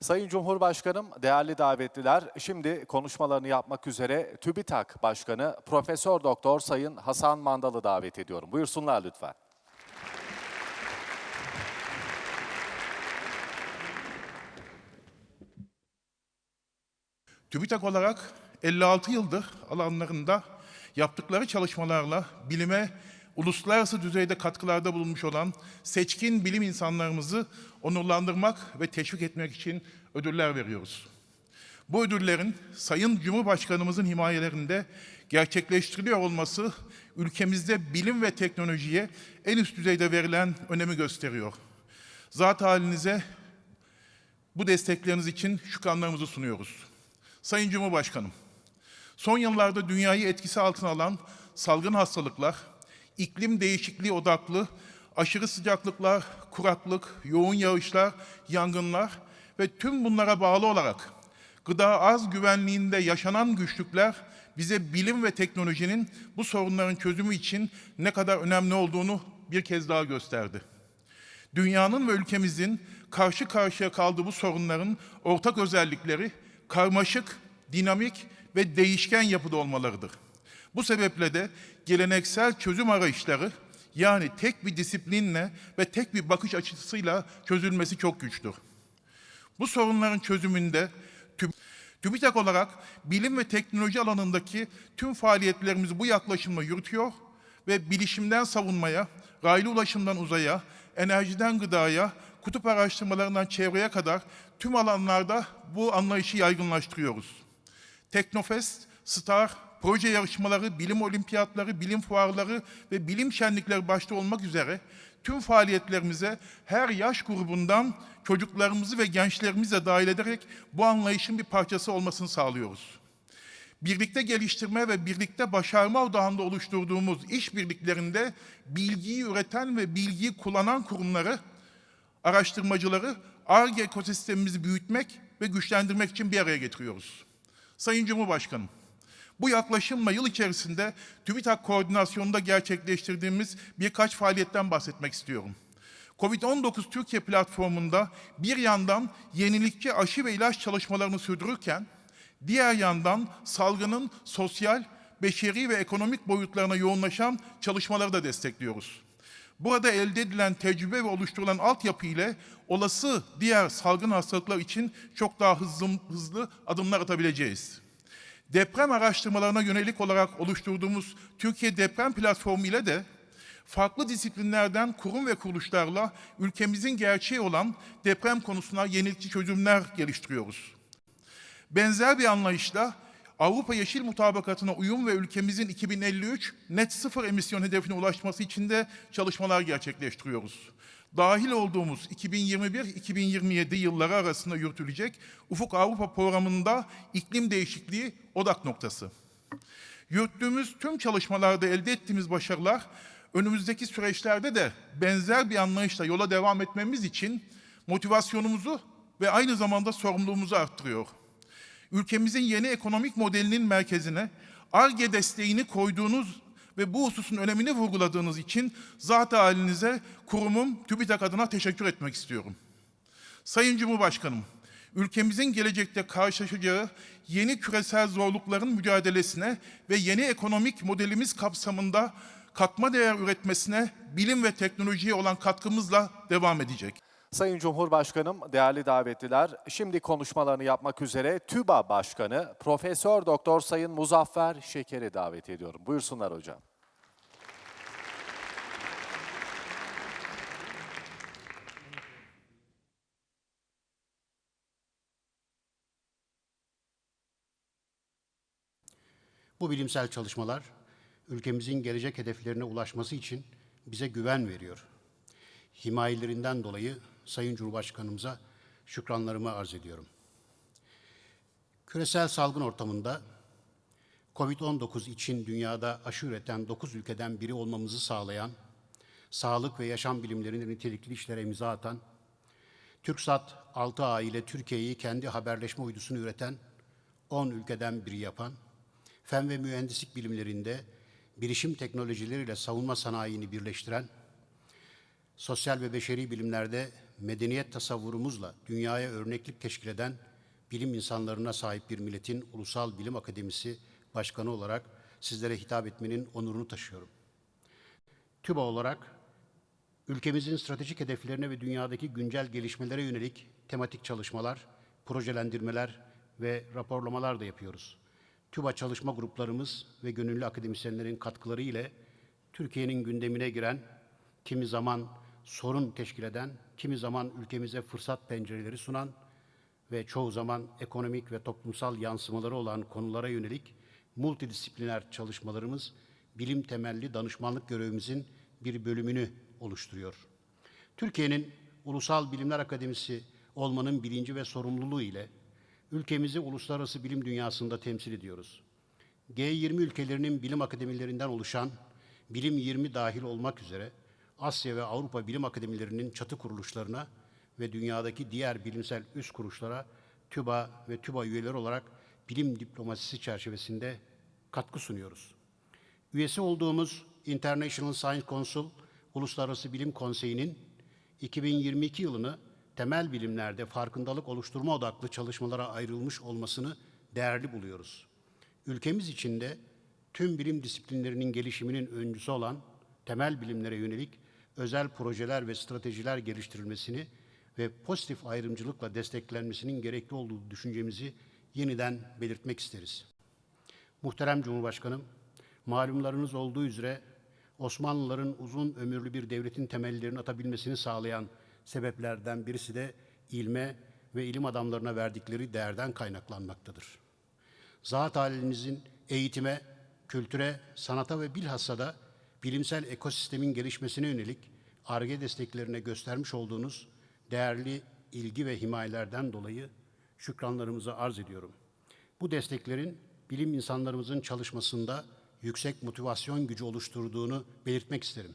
Sayın Cumhurbaşkanım, değerli davetliler, şimdi konuşmalarını yapmak üzere TÜBİTAK Başkanı Profesör Doktor Sayın Hasan Mandal'ı davet ediyorum. Buyursunlar lütfen. TÜBİTAK olarak 56 yıldır alanlarında yaptıkları çalışmalarla bilime uluslararası düzeyde katkılarda bulunmuş olan seçkin bilim insanlarımızı onurlandırmak ve teşvik etmek için ödüller veriyoruz. Bu ödüllerin Sayın Cumhurbaşkanımızın himayelerinde gerçekleştiriliyor olması ülkemizde bilim ve teknolojiye en üst düzeyde verilen önemi gösteriyor. Zat halinize bu destekleriniz için şükranlarımızı sunuyoruz. Sayın Cumhurbaşkanım, son yıllarda dünyayı etkisi altına alan salgın hastalıklar, iklim değişikliği odaklı aşırı sıcaklıklar, kuraklık, yoğun yağışlar, yangınlar ve tüm bunlara bağlı olarak gıda az güvenliğinde yaşanan güçlükler bize bilim ve teknolojinin bu sorunların çözümü için ne kadar önemli olduğunu bir kez daha gösterdi. Dünyanın ve ülkemizin karşı karşıya kaldığı bu sorunların ortak özellikleri karmaşık, dinamik ve değişken yapıda olmalarıdır. Bu sebeple de geleneksel çözüm arayışları yani tek bir disiplinle ve tek bir bakış açısıyla çözülmesi çok güçtür. Bu sorunların çözümünde TÜ- TÜBİTAK olarak bilim ve teknoloji alanındaki tüm faaliyetlerimizi bu yaklaşımla yürütüyor ve bilişimden savunmaya, raylı ulaşımdan uzaya, enerjiden gıdaya, kutup araştırmalarından çevreye kadar tüm alanlarda bu anlayışı yaygınlaştırıyoruz. Teknofest, Star, proje yarışmaları, bilim olimpiyatları, bilim fuarları ve bilim şenlikleri başta olmak üzere tüm faaliyetlerimize her yaş grubundan çocuklarımızı ve gençlerimizi de dahil ederek bu anlayışın bir parçası olmasını sağlıyoruz. Birlikte geliştirme ve birlikte başarma odağında oluşturduğumuz işbirliklerinde bilgiyi üreten ve bilgiyi kullanan kurumları, araştırmacıları ARGE ekosistemimizi büyütmek ve güçlendirmek için bir araya getiriyoruz. Sayın Cumhurbaşkanım, bu yaklaşımla yıl içerisinde TÜBİTAK koordinasyonunda gerçekleştirdiğimiz birkaç faaliyetten bahsetmek istiyorum. Covid-19 Türkiye platformunda bir yandan yenilikçi aşı ve ilaç çalışmalarını sürdürürken, diğer yandan salgının sosyal, beşeri ve ekonomik boyutlarına yoğunlaşan çalışmaları da destekliyoruz. Burada elde edilen tecrübe ve oluşturulan altyapı ile olası diğer salgın hastalıklar için çok daha hızlı, hızlı adımlar atabileceğiz. Deprem araştırmalarına yönelik olarak oluşturduğumuz Türkiye Deprem Platformu ile de farklı disiplinlerden kurum ve kuruluşlarla ülkemizin gerçeği olan deprem konusuna yenilikçi çözümler geliştiriyoruz. Benzer bir anlayışla Avrupa Yeşil Mutabakatı'na uyum ve ülkemizin 2053 net sıfır emisyon hedefine ulaşması için de çalışmalar gerçekleştiriyoruz. Dahil olduğumuz 2021-2027 yılları arasında yürütülecek Ufuk Avrupa programında iklim değişikliği odak noktası. Yürüttüğümüz tüm çalışmalarda elde ettiğimiz başarılar önümüzdeki süreçlerde de benzer bir anlayışla yola devam etmemiz için motivasyonumuzu ve aynı zamanda sorumluluğumuzu arttırıyor ülkemizin yeni ekonomik modelinin merkezine ARGE desteğini koyduğunuz ve bu hususun önemini vurguladığınız için zat halinize kurumum TÜBİTAK adına teşekkür etmek istiyorum. Sayın Cumhurbaşkanım, ülkemizin gelecekte karşılaşacağı yeni küresel zorlukların mücadelesine ve yeni ekonomik modelimiz kapsamında katma değer üretmesine bilim ve teknolojiye olan katkımızla devam edecek. Sayın Cumhurbaşkanım, değerli davetliler, şimdi konuşmalarını yapmak üzere TÜBA Başkanı Profesör Doktor Sayın Muzaffer Şeker'i davet ediyorum. Buyursunlar hocam. Bu bilimsel çalışmalar ülkemizin gelecek hedeflerine ulaşması için bize güven veriyor. Himayelerinden dolayı Sayın Cumhurbaşkanımıza şükranlarımı arz ediyorum. Küresel salgın ortamında COVID-19 için dünyada aşı üreten 9 ülkeden biri olmamızı sağlayan, sağlık ve yaşam bilimlerinde nitelikli işlere imza atan, TürkSat 6A ile Türkiye'yi kendi haberleşme uydusunu üreten 10 ülkeden biri yapan, fen ve mühendislik bilimlerinde bilişim teknolojileriyle savunma sanayini birleştiren, sosyal ve beşeri bilimlerde medeniyet tasavvurumuzla dünyaya örneklik teşkil eden bilim insanlarına sahip bir milletin Ulusal Bilim Akademisi Başkanı olarak sizlere hitap etmenin onurunu taşıyorum. TÜBA olarak ülkemizin stratejik hedeflerine ve dünyadaki güncel gelişmelere yönelik tematik çalışmalar, projelendirmeler ve raporlamalar da yapıyoruz. TÜBA çalışma gruplarımız ve gönüllü akademisyenlerin katkıları ile Türkiye'nin gündemine giren, kimi zaman sorun teşkil eden, kimi zaman ülkemize fırsat pencereleri sunan ve çoğu zaman ekonomik ve toplumsal yansımaları olan konulara yönelik multidisipliner çalışmalarımız bilim temelli danışmanlık görevimizin bir bölümünü oluşturuyor. Türkiye'nin Ulusal Bilimler Akademisi olmanın bilinci ve sorumluluğu ile ülkemizi uluslararası bilim dünyasında temsil ediyoruz. G20 ülkelerinin bilim akademilerinden oluşan Bilim 20 dahil olmak üzere Asya ve Avrupa bilim akademilerinin çatı kuruluşlarına ve dünyadaki diğer bilimsel üst kuruluşlara TÜBA ve TÜBA üyeleri olarak bilim diplomasisi çerçevesinde katkı sunuyoruz. Üyesi olduğumuz International Science Council Uluslararası Bilim Konseyi'nin 2022 yılını temel bilimlerde farkındalık oluşturma odaklı çalışmalara ayrılmış olmasını değerli buluyoruz. Ülkemiz içinde tüm bilim disiplinlerinin gelişiminin öncüsü olan temel bilimlere yönelik özel projeler ve stratejiler geliştirilmesini ve pozitif ayrımcılıkla desteklenmesinin gerekli olduğu düşüncemizi yeniden belirtmek isteriz. Muhterem Cumhurbaşkanım, malumlarınız olduğu üzere Osmanlıların uzun ömürlü bir devletin temellerini atabilmesini sağlayan sebeplerden birisi de ilme ve ilim adamlarına verdikleri değerden kaynaklanmaktadır. Zat halinizin eğitime, kültüre, sanata ve bilhassa da bilimsel ekosistemin gelişmesine yönelik ARGE desteklerine göstermiş olduğunuz değerli ilgi ve himayelerden dolayı şükranlarımızı arz ediyorum. Bu desteklerin bilim insanlarımızın çalışmasında yüksek motivasyon gücü oluşturduğunu belirtmek isterim.